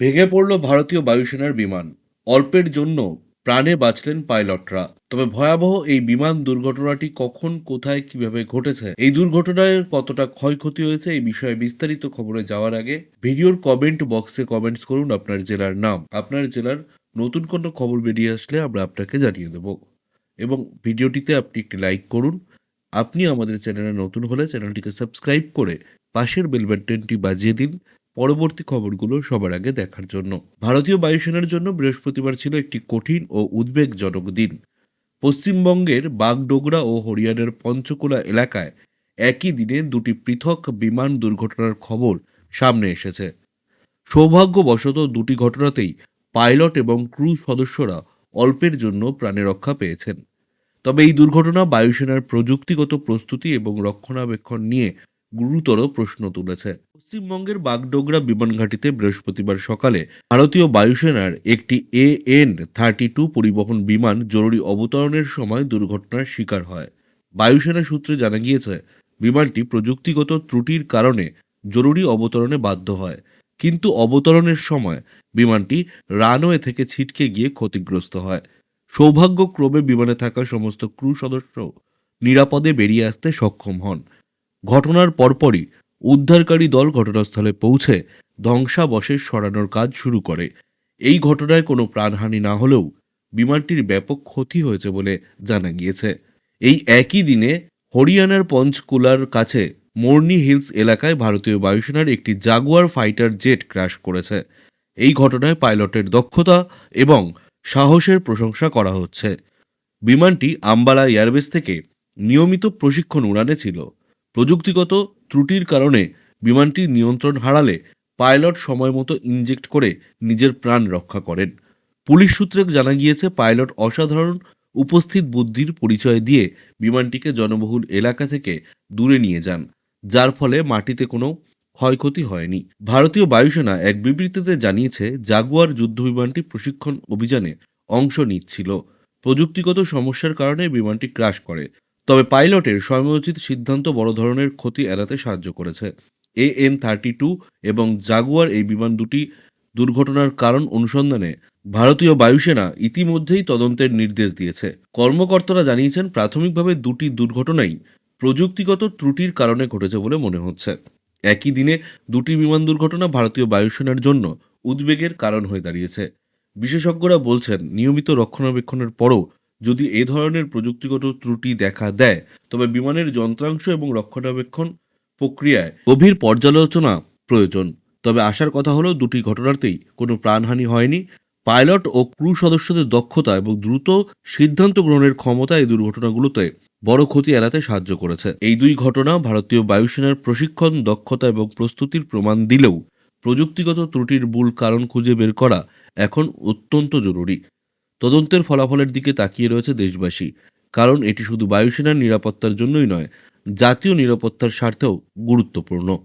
ভেঙে পড়ল ভারতীয় বায়ুসেনার বিমান। অল্পের জন্য প্রাণে বাঁচলেন পাইলটরা। তবে ভয়াবহ এই বিমান দুর্ঘটনাটি কখন, কোথায়, কীভাবে ঘটেছে, এই দুর্ঘটনায় কতটা ক্ষয়ক্ষতি হয়েছে, এই বিষয়ে বিস্তারিত খবরে যাওয়ার আগে ভিডিওর কমেন্ট বক্সে কমেন্টস করুন আপনার জেলার নাম। আপনার জেলার নতুন কোনো খবর বেরিয়ে আসলে আমরা আপনাকে জানিয়ে দেব। এবং ভিডিওটিতে আপনি একটি লাইক করুন। আপনি আমাদের চ্যানেলে নতুন হলে চ্যানেলটিকে সাবস্ক্রাইব করে পাশের বেল বাজিয়ে দিন। পরবর্তী খবরগুলো সবার আগে দেখার জন্য। ভারতীয় বায়ুসেনার জন্য বৃহস্পতিবার ছিল একটি কঠিন ও উদ্বেগজনক দিন। পশ্চিমবঙ্গের বাগডোগরা ও হরিয়ানার পঞ্চকুলা এলাকায় একই দিনে দুটি পৃথক বিমান দুর্ঘটনার খবর সামনে এসেছে। সৌভাগ্যবশত দুটি ঘটনাতেই পাইলট এবং ক্রু সদস্যরা অল্পের জন্য প্রাণে রক্ষা পেয়েছেন। তবে এই দুর্ঘটনা বায়ুসেনার প্রযুক্তিগত প্রস্তুতি এবং রক্ষণাবেক্ষণ নিয়ে গুরুতর প্রশ্ন তুলেছে। পশ্চিমবঙ্গের বাগডোগরা বিমানঘাটিতে বৃহস্পতিবার সকালে ভারতীয় বায়ুসেনার একটি এ এন থার্টি টু পরিবহন বিমান জরুরি অবতরণের সময় দুর্ঘটনার শিকার হয়। বায়ুসেনা সূত্রে জানা গিয়েছে, বিমানটি প্রযুক্তিগত ত্রুটির কারণে জরুরি অবতরণে বাধ্য হয়। কিন্তু অবতরণের সময় বিমানটি রানওয়ে থেকে ছিটকে গিয়ে ক্ষতিগ্রস্ত হয়। সৌভাগ্যক্রমে বিমানে থাকা সমস্ত ক্রু সদস্য নিরাপদে বেরিয়ে আসতে সক্ষম হন। ঘটনার পরপরই উদ্ধারকারী দল ঘটনাস্থলে পৌঁছে ধ্বংসাবশেষ সরানোর কাজ শুরু করে। এই ঘটনায় কোনো প্রাণহানি না হলেও বিমানটির ব্যাপক ক্ষতি হয়েছে বলে জানা গিয়েছে। এই একই দিনে হরিয়ানার পঞ্চকুলার কাছে মোর্নি হিলস এলাকায় ভারতীয় বায়ুসেনার একটি জাগুয়ার ফাইটার জেট ক্র্যাশ করেছে। এই ঘটনায় পাইলটের দক্ষতা এবং সাহসের প্রশংসা করা হচ্ছে। বিমানটি আম্বালা এয়ারবেস থেকে নিয়মিত প্রশিক্ষণ উড়ানে ছিল। প্রযুক্তিগত ত্রুটির কারণে বিমানটি নিয়ন্ত্রণ হারালে পাইলট সময়মতো ইনজেক্ট করে নিজের প্রাণ রক্ষা করেন। পুলিশ সূত্রে জানা গিয়েছে, পাইলট অসাধারণ উপস্থিত বুদ্ধির পরিচয় দিয়ে বিমানটিকে জনবহুল এলাকা থেকে দূরে নিয়ে যান, যার ফলে মাটিতে কোনো ক্ষয়ক্ষতি হয়নি। ভারতীয় বায়ুসেনা এক বিবৃতিতে জানিয়েছে, জাগুয়ার যুদ্ধবিমানটি প্রশিক্ষণ অভিযানে অংশ নিচ্ছিল। প্রযুক্তিগত সমস্যার কারণে বিমানটি ক্রাশ করে। তবে পাইলটের সময়োচিত সিদ্ধান্ত বড় ধরনের ক্ষতি এড়াতে সাহায্য করেছে। এ এন থার্টি টু এবং জাগুয়ার এই বিমান দুটি দুর্ঘটনার কারণ অনুসন্ধানে ভারতীয় বায়ুসেনা ইতিমধ্যেই তদন্তের নির্দেশ দিয়েছে। কর্মকর্তারা জানিয়েছেন, প্রাথমিকভাবে দুটি দুর্ঘটনাই প্রযুক্তিগত ত্রুটির কারণে ঘটেছে বলে মনে হচ্ছে। একই দিনে দুটি বিমান দুর্ঘটনা ভারতীয় বায়ুসেনার জন্য উদ্বেগের কারণ হয়ে দাঁড়িয়েছে। বিশেষজ্ঞরা বলছেন, নিয়মিত রক্ষণাবেক্ষণের পরও যদি এ ধরনের প্রযুক্তিগত ত্রুটি দেখা দেয়, তবে বিমানের যন্ত্রাংশ এবং রক্ষণাবেক্ষণ প্রক্রিয়ায় গভীর পর্যালোচনা প্রয়োজন। তবে আসার কথা হলো, দুটি ঘটনাতেই কোনো প্রাণহানি হয়নি। পাইলট ও ক্রু সদস্যদের দক্ষতা এবং দ্রুত সিদ্ধান্ত গ্রহণের ক্ষমতা এই দুর্ঘটনাগুলোতে বড় ক্ষতি এড়াতে সাহায্য করেছে। এই দুই ঘটনা ভারতীয় বায়ুসেনার প্রশিক্ষণ, দক্ষতা এবং প্রস্তুতির প্রমাণ দিলেও প্রযুক্তিগত ত্রুটির মূল কারণ খুঁজে বের করা এখন অত্যন্ত জরুরি। তদন্তের ফলাফলের দিকে তাকিয়ে রয়েছে দেশবাসী। কারণ এটি শুধু বায়ুসেনার নিরাপত্তার জন্যই নয়, জাতীয় নিরাপত্তার স্বার্থেও গুরুত্বপূর্ণ।